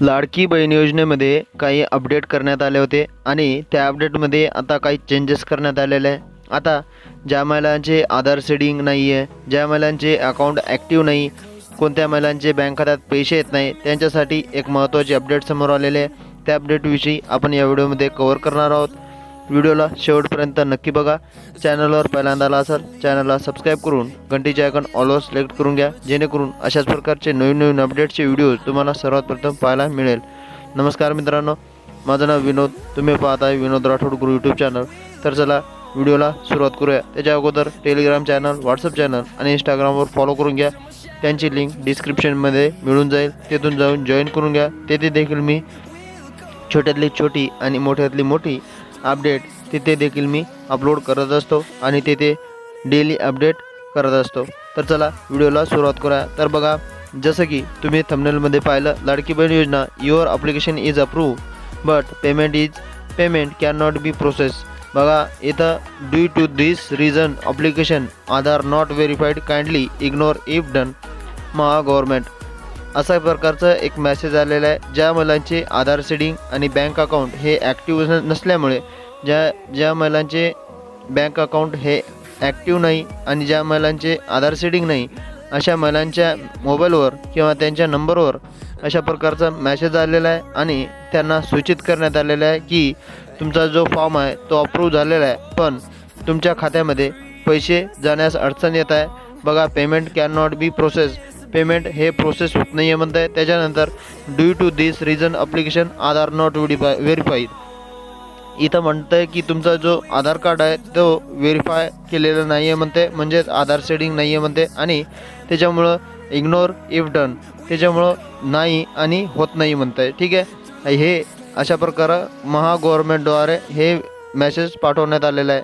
लाडकी बहीण योजनेमध्ये काही अपडेट करण्यात आले होते आणि त्या अपडेटमध्ये आता काही चेंजेस करण्यात आलेले आहे. आता ज्या महिलांचे आधार सेडिंग नाही आहे ज्या महिलांचे अकाउंट ॲक्टिव्ह नाही कोणत्या महिलांचे बँक खात्यात पैसे येत नाही त्यांच्यासाठी एक महत्त्वाचे अपडेट समोर आलेले आहे. त्या अपडेटविषयी आपण या व्हिडिओमध्ये कवर करणार आहोत. व्हिडिओला शेवटपर्यंत नक्की बघा. चॅनलवर पहिल्यांदा आला असाल चॅनलला सबस्क्राईब करून घंटीचे आयकॉन ऑलवर सिलेक्ट करून घ्या. जेणेकरून अशाच प्रकारचे नवीन नवीन अपडेटचे व्हिडिओज तुम्हाला सर्वात प्रथम पाहायला मिळेल. नमस्कार मित्रांनो माझं नाव विनोद. तुम्ही पाहत आहे विनोद राठोड गुरु यूट्यूब चॅनल तर चला व्हिडिओला सुरुवात करूया. त्याच्या अगोदर टेलिग्राम चॅनल व्हॉट्सअप चॅनल आणि इंस्टाग्रामवर फॉलो करून घ्या. त्यांची लिंक डिस्क्रिप्शनमध्ये मिळून जाईल. तेथून जाऊन जॉईन करून घ्या. तेथे देखील मी छोट्यातली छोटी आणि मोठ्यातली मोठी अपडेट तिथे देखील मी अपलोड करत असतो आणि तिथे डेली अपडेट करत असतो. तर चला व्हिडिओला सुरुवात करूया. तर बघा जसं की तुम्ही थंबनेलमध्ये पाहिलं Ladki Bahin Yojana your application is approve but payment is payment can not be process बघा इथं due to this reason application Aadhaar not verified kindly ignore if done Maha government अशा प्रकारचं एक मेसेज आलेला आहे ज्या मुलांचे आधार सेडिंग आणि बँक अकाउंट हे ॲक्टिव्ह नसल्यामुळे ज्या ज्या महिलांचे बँक अकाउंट हे ॲक्टिव्ह नाही आणि ज्या महिलांचे आधार सेडिंग नाही अशा महिलांच्या मोबाईलवर किंवा त्यांच्या नंबरवर अशा प्रकारचा मॅसेज आलेला आहे आणि त्यांना सूचित करण्यात आलेलं आहे की तुमचा जो फॉर्म आहे तो अप्रूव्ह झालेला आहे. पण तुमच्या खात्यामध्ये पैसे जाण्यास अडचण येत आहे. बघा payment can not be process payment हे प्रोसेस होत नाही आहे म्हणत आहे त्याच्यानंतर due to this reason application Aadhaar not verify verified इथं म्हणतं आहे की तुमचा जो आधार कार्ड आहे तो व्हेरीफाय केलेला नाही आहे म्हणते. म्हणजेच आधार सेडिंग नाही आहे म्हणते. आणि त्याच्यामुळं इग्नोर इफ डन त्याच्यामुळं नाही आणि होत नाही म्हणत आहे ठीक आहे? हे अशा प्रकारे महागव्हर्मेंटद्वारे हे मेसेज पाठवण्यात आलेला आहे.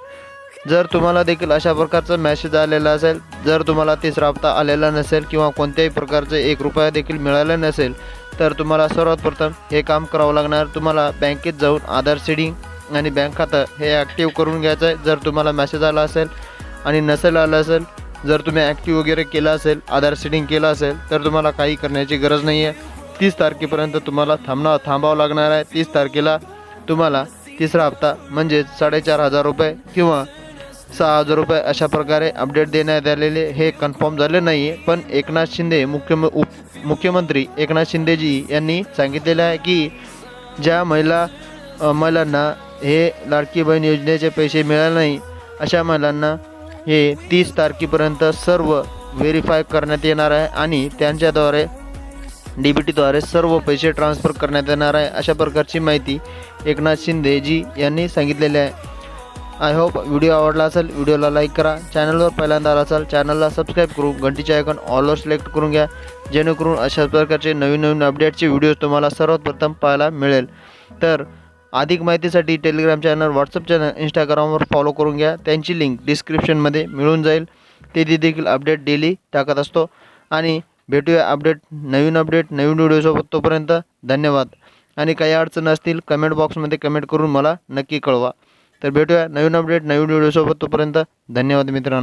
जर तुम्हाला देखील अशा प्रकारचा मॅसेज आलेला असेल जर तुम्हाला तिसरा हप्ता आलेला नसेल किंवा कोणत्याही प्रकारचे एक रुपया देखील मिळाला नसेल तर तुम्हाला सर्वात प्रथम हे काम करावं लागणार. तुम्हाला बँकेत जाऊन आधार सीडिंग आणि बँक खातं हे ॲक्टिव्ह करून घ्यायचं आहे. जर तुम्हाला मॅसेज आला असेल आणि नसेल आलं असेल जर तुम्ही ॲक्टिव्ह वगैरे केलं असेल आधार सीडिंग केलं असेल तर तुम्हाला काही करण्याची गरज नाही आहे तीस तारखेपर्यंत तुम्हाला थांबणं थांबावं लागणार आहे. तीस तारखेला तुम्हाला तिसरा हप्ता म्हणजेच साडेचार हजार रुपये किंवा सहा हजार रुपये अशा प्रकारे अपडेट देण्यात आलेले हे कन्फर्म झाले नाही आहे पण एकनाथ शिंदे मुख्य उप मुख्यमंत्री एकनाथ शिंदेजी यांनी सांगितलेलं आहे की ज्या महिला महिलांना हे लाडकी बहीण योजनेचे पैसे मिळाले नाही अशा महिलांना हे तीस तारखेपर्यंत सर्व व्हेरीफाय करण्यात येणार आहे आणि त्यांच्याद्वारे डी बी टीद्वारे सर्व पैसे ट्रान्सफर करण्यात येणार आहे अशा प्रकारची माहिती एकनाथ शिंदेजी यांनी सांगितलेली आहे. आय होप व्हिडिओ आवडला असेल व्हिडिओला लाईक करा. चॅनलवर पहिल्यांदा आला असाल चॅनलला सबस्क्राईब करून घंटीचे आयकॉन ऑलवर सिलेक्ट करून घ्या. जेणेकरून अशा प्रकारचे नवीन नवीन अपडेटचे व्हिडिओज तुम्हाला सर्वात प्रथम पाहायला मिळेल. तर अधिक माहितीसाठी टेलिग्राम चॅनल व्हॉट्सअप चॅनल इंस्टाग्रामवर फॉलो करून घ्या. त्यांची लिंक डिस्क्रिप्शनमध्ये मिळून जाईल. तेथे देखील अपडेट डेली टाकत असतो. आणि भेटूया अपडेट नवीन अपडेट नवीन व्हिडिओसोबत तोपर्यंत धन्यवाद. आणि काही अडचण असतील कमेंट बॉक्समध्ये कमेंट करून मला नक्की कळवा. तर भेटूया नवीन अपडेट नवीन व्हिडिओसोबत तोपर्यंत धन्यवाद मित्रांनो.